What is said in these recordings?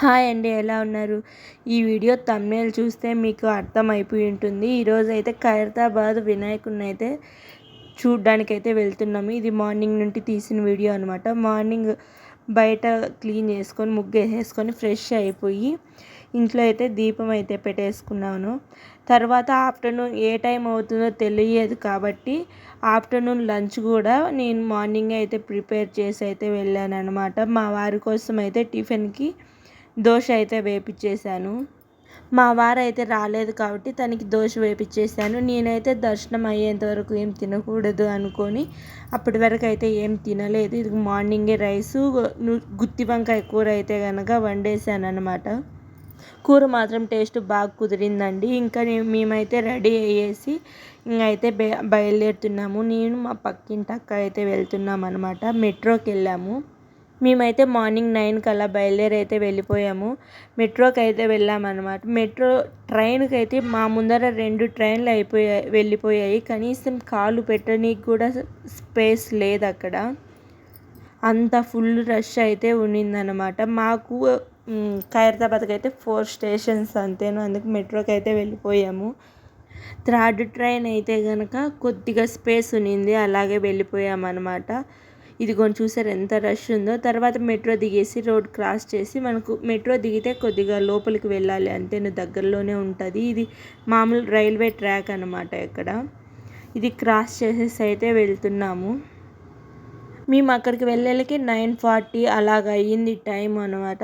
Hi అండి ఎలా ఉన్నారు? ఈ వీడియో తమ్నేల్ చూస్తే మీకు అర్థమైపోయి ఉంటుంది. ఈరోజు అయితే ఖైరతాబాద్ వినాయకుడిని అయితే చూడ్డానికి అయితే వెళ్తున్నాము ఇది మార్నింగ్ నుండి తీసిన వీడియో అనమాట మార్నింగ్ బయట క్లీన్ చేసుకొని ముగ్గు వేసేసుకొని ఫ్రెష్ అయిపోయి ఇంట్లో అయితే దీపం అయితే పెట్టేసుకున్నాను. తర్వాత ఆఫ్టర్నూన్ ఏ టైం అవుతుందో తెలియదు కాబట్టి ఆఫ్టర్నూన్ లంచ్ కూడా నేను మార్నింగ్ అయితే ప్రిపేర్ చేసి అయితే వెళ్ళాను అనమాట మా వారి కోసం అయితే టిఫిన్కి దోశ అయితే వేపించేశాను మా వారు అయితే రాలేదు కాబట్టి తనకి దోశ వేపించేశాను నేనైతే దర్శనం అయ్యేంత వరకు ఏం తినకూడదు అనుకొని అప్పటి వరకు అయితే ఏం తినలేదు. ఇది మార్నింగే రైసు గుత్తి వంకాయ కూర అయితే కనుక వండేసాను అనమాట కూర మాత్రం టేస్ట్ బాగా కుదిరిందండి. ఇంకా మేమైతే రెడీ అయ్యేసి ఇంకైతే బయలుదేరుతున్నాము. నేను మా పక్కింటి అక్క అయితే వెళ్తున్నాం అనమాట మెట్రోకి వెళ్ళాము మేమైతే మార్నింగ్ నైన్కి అలా బయలుదేరి అయితే వెళ్ళిపోయాము. మెట్రోకి అయితే వెళ్ళామన్నమాట. మెట్రో ట్రైన్కి అయితే మా ముందర రెండు ట్రైన్లు అయిపోయాయి వెళ్ళిపోయాయి. కనీసం కాలు పెట్టడానికి కూడా స్పేస్ లేదు అక్కడ అంత ఫుల్ రష్ అయితే ఉన్నిందనమాట మాకు ఖైరతాబాద్కి అయితే ఫోర్ స్టేషన్స్ అంతేను. అందుకు మెట్రోకి అయితే వెళ్ళిపోయాము. థర్డ్ ట్రైన్ అయితే కనుక కొద్దిగా స్పేస్ ఉన్నింది. అలాగే వెళ్ళిపోయామన్నమాట. ఇదిగోని చూసారు ఎంత రష్ ఉందో. తర్వాత మెట్రో దిగేసి రోడ్ క్రాస్ చేసి మనకు మెట్రో దిగితే కొద్దిగా లోపలికి వెళ్ళాలి అంతే దగ్గరలోనే ఉంటుంది. ఇది మామూలు రైల్వే ట్రాక్ అనమాట ఇక్కడ ఇది క్రాస్ చేసేసి అయితే వెళ్తున్నాము. మేము అక్కడికి వెళ్ళేకి నైన్ ఫార్టీ అలాగ అయ్యింది టైం అనమాట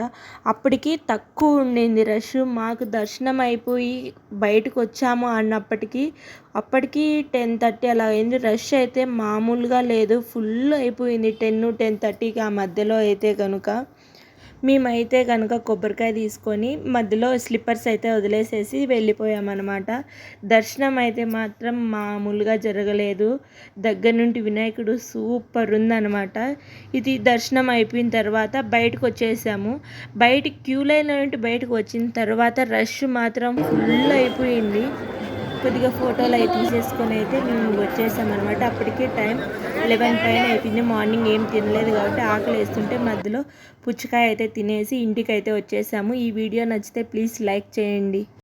అప్పటికి తక్కువ ఉండింది రష్. మాకు దర్శనం అయిపోయి బయటకు వచ్చాము అన్నప్పటికీ అప్పటికి టెన్ థర్టీ అలా అయింది. రష్ అయితే మామూలుగా లేదు. ఫుల్ అయిపోయింది టెన్ టెన్ థర్టీకి ఆ మధ్యలో అయితే కనుక మేమైతే కనుక కొబ్బరికాయ తీసుకొని మధ్యలో స్లిప్పర్స్ అయితే వదిలేసేసి వెళ్ళిపోయామన్నమాట. దర్శనం అయితే మాత్రం మామూలుగా జరగలేదు. దగ్గర నుండి వినాయకుడు సూపర్ ఉందన్నమాట. ఇది దర్శనం అయిపోయిన తర్వాత బయటకు వచ్చేసాము. బయట క్యూ లైన్ నుండి బయటకు వచ్చిన తర్వాత రష్ మాత్రం ఫుల్ అయిపోయింది. కొద్దిగా ఫోటోలు అవి తీసేసుకొని అయితే మేము వచ్చేసామన్నమాట. అప్పటికే టైం లెవెన్ పైన అయిపోయింది. మార్నింగ్ ఏం తినలేదు కాబట్టి ఆకలి వేస్తుంటే మధ్యలో పుచ్చకాయ అయితే తినేసి ఇంటికి అయితే వచ్చేసాము. ఈ వీడియో నచ్చితే ప్లీజ్ లైక్ చేయండి.